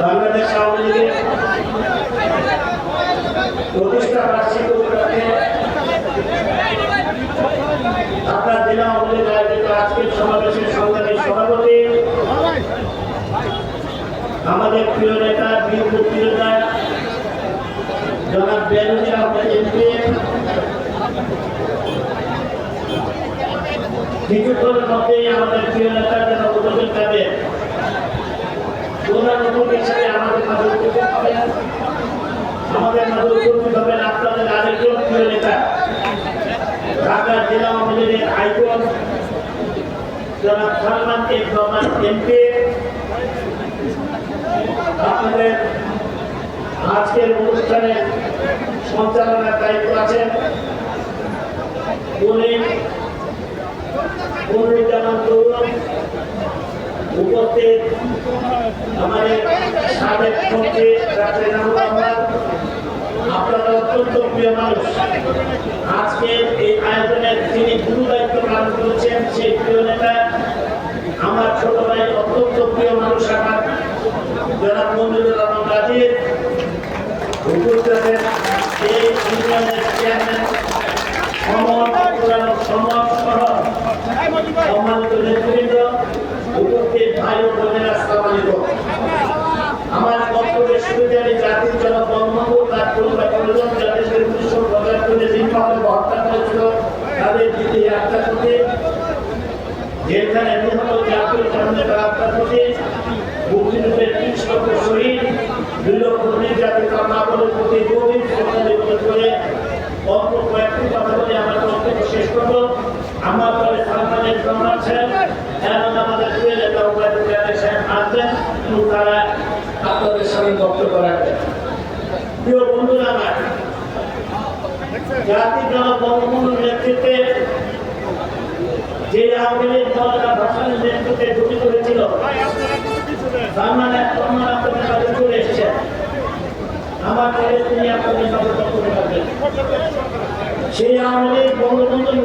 বাংলাদেশ আওয়ামী লীগের প্রতিষ্ঠা বার্ষিকী উপলক্ষে আপনার জেলা আওয়ামী আয়োজিত আজকের সমাবেশের সংগ্রামী সভাপতি, আমাদের প্রিয় নেতা বীর মুক্তিযোদ্ধা জনাব বেনজির আহমেদ এমপি কিছুক্ষণের মধ্যেই আমাদের প্রিয় নেতা জনাব উদ্যোগের কাদের অতিথি হিসেবে আমাদের মাঝে উপস্থিত হবেন আমাদের মাঝে উপস্থিত আপনাদের আরেকজন প্রিয় নেতা জেলা আওয়ামী লীগের আইকন জনাব সালমান এফ আজকের অনুষ্ঠানে সঞ্চালনার দায়িত্ব আছেন উনি মনিরুজ্জামান তরুণ। উপস্থিত আমাদের সাবেক মন্ত্রী আপনারা অত্যন্ত প্রিয় মানুষ। আজকে এই আয়োজনের যিনি গুরু দায়িত্ব পালন করেছেন, সেই প্রিয় নেতা আমার ছোট ভাই অত্যন্ত প্রিয় মানুষ আমার, জনাব মঞ্জুরুর রহমান গাজীর উপস্থিত এই ইউনিয়নের চেয়ারম্যান পুরানো সমর সহ সম্মানিত নেতৃবৃন্দ ভাই ও বোনেরা আসসালামু আমার বক্তব্যের শুরুতে আমি জাতির জনক বঙ্গবন্ধু প্রিয় নেতা উপায়ুক্ত বিহারের সাহেব আসবেন এবং তারা আপনাদের সামনে বক্তব্য রাখবেন প্রিয় বন্ধুরা আমার জাতির জনক বঙ্গবন্ধুর নেতৃত্বে যে লীগ দলটা ভাষণের নেতৃত্বে হয়েছিল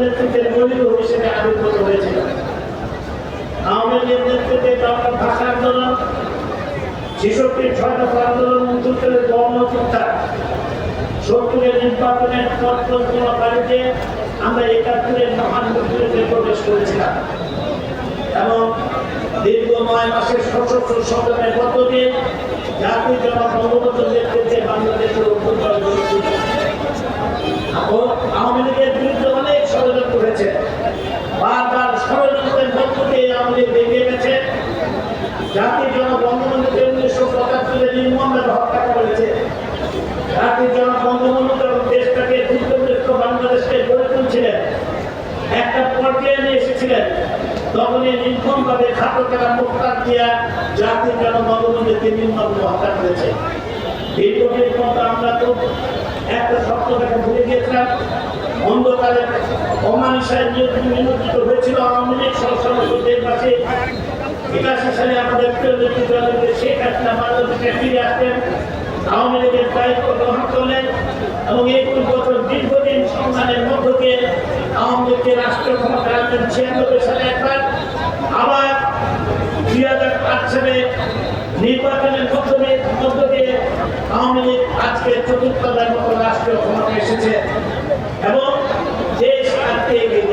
নেতৃত্বের দলীয় হিসেবে আবির্ভূত হয়েছিল। আওয়ামী নেতৃত্বে আন্দোলন, ছেষট্টির ছয় দফা আন্দোলন সত্তরের নির্বাচনের তৎপরকারীতে আমরা একাত্তরের মহান মুক্তিযুদ্ধে প্রবেশ করেছিলাম। এবং দীর্ঘ নয় মাসের সশস্ত্র সংগ্রামের মধ্য দিয়ে জাতির জনক বঙ্গবন্ধুর নেতৃত্বে বাংলাদেশের অভ্যন্তর আওয়ামী লীগের বিরুদ্ধে অনেক ষড়যন্ত্র হয়েছে। বারবার ষড়যন্ত্রের মধ্য দিয়ে আওয়ামী লীগ এগিয়ে গেছে। জাতির জনক বঙ্গবন্ধুকে উনিশশো পঁচাত্তরে নির্মমভাবে হত্যা করেছে। জাতির জনক বঙ্গবন্ধু যখন দেশটাকে যুদ্ধগ্রস্ত বাংলাদেশকে গড়ে তুলছিলেন, একটা পর্যায়ে নিয়ে এসেছিলেন। তখন এই নির্মমভাবে ঘাতকেরা মুক্তার দিয়া জাতির জনক বঙ্গবন্ধুকে নির্মমভাবে হত্যা করেছে। দীর্ঘদিন পর আমরা তো একটা শব্দটাকে ভুলে গিয়েছিলাম। অন্ধকারে অমানুষায় নিয়োজিত হয়েছিল আওয়ামী লীগ সরসরস্ব দেশবাসী একাশি সালে আমাদের শেখ হাসিনা বাংলাদেশে ফিরে আসতেন। আওয়ামী লীগের দায়িত্ব গ্রহণ করলেন এবং একুশ বছর দীর্ঘদিন সংগ্রামের মধ্য দিয়ে আওয়ামী লীগকে রাষ্ট্রীয় ক্ষমতা আনলেন ছিয়ানব্বই সালে একবার, আবার দুই হাজার আট সালে নির্বাচনের মাধ্যমে মধ্য দিয়ে আওয়ামী লীগ আজকে চতুর্থবার মতো রাষ্ট্রীয় ক্ষমতা এসেছে। এবং দেশ আজকে এগিয়ে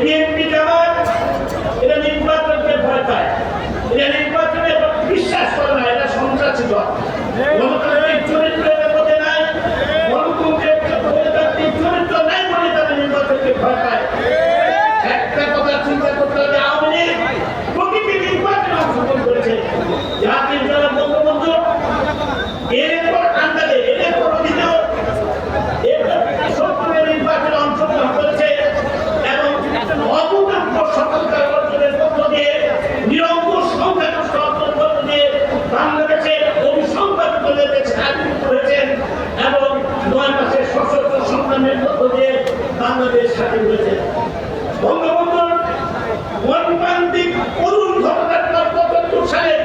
বিএনপি জামাত এরা নির্বাচনকে ভয় পায়। এরা নির্বাচন বাংলাদেশ সাথে হয়েছে বঙ্গবন্ধুর মনপান্তিক করুণ ঘটনার পর পঁচাত্তর সালে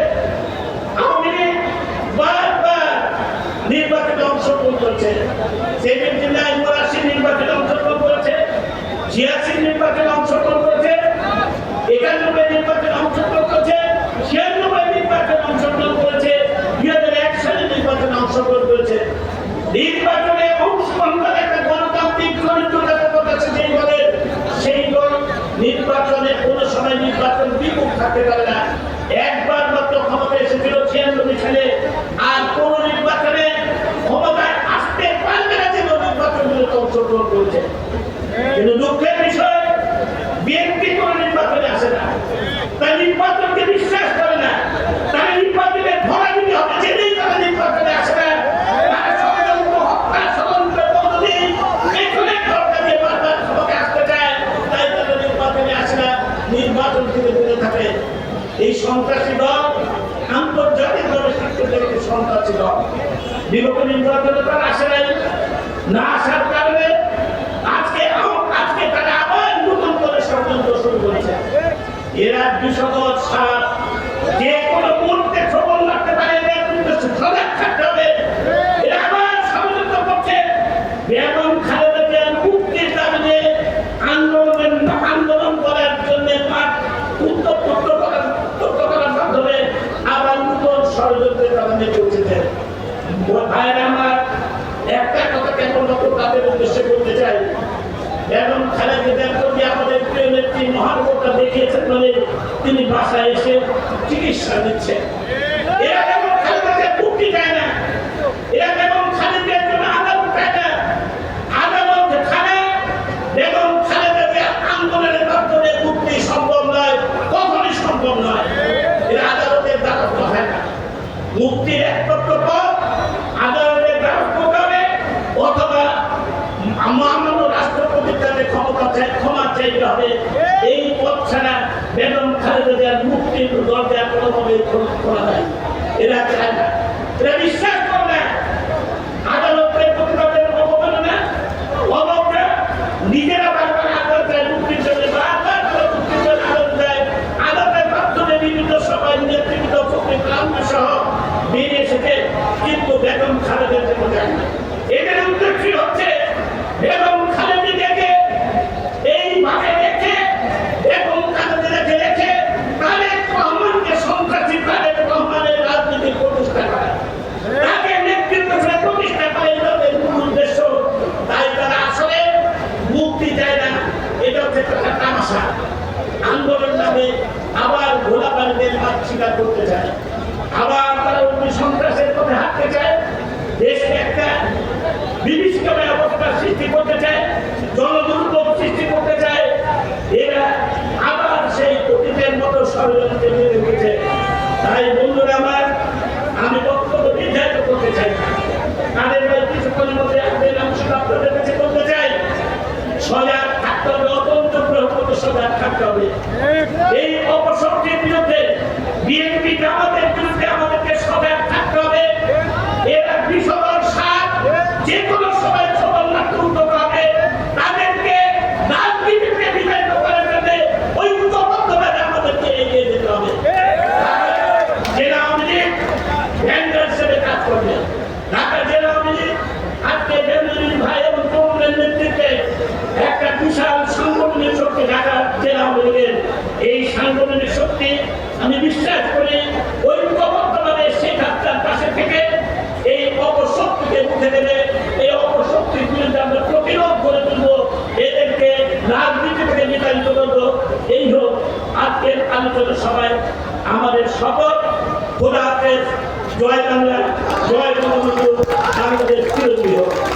আওয়ামী লীগ বারবার নির্বাচনে অংশগ্রহণ করছে। সেদিন জেলায় উনআশি নির্বাচনে অংশগ্রহণ করেছে। ছিয়াশি নির্বাচনে অংশগ্রহণ করেছে। একানব্বই নির্বাচনে অংশগ্রহণ করেছে। ছিয়ানব্বই নির্বাচনে করেছে। দুই হাজার এক সালে নির্বাচনে অংশগ্রহণ করেছে। নির্বাচনে থাকতে পারে না। একবার বিগত নির্বাচনে আসে নাই। না আসার কারণে আজকে আজকে তারা আবার নতুন করে ষড়যন্ত্র শুরু করেছে। এরা দুশত সাল করে মানে তিনি বাসায় এসে চিকিৎসা দিচ্ছেন এ প্রতিকারের ক্ষমতা ক্ষমা চাইতে হবে, এই পথ ছাড়া বেগম খালেদা মুক্তির দরজা কোনোভাবে খোলা যায়। এরা চায় না। এরা বিশ্বাস এই অবসর শপথ। খোদা হাফেজ। জয় বাংলা জয় বঙ্গবন্ধু। আমাদের চিরজীবী হোক।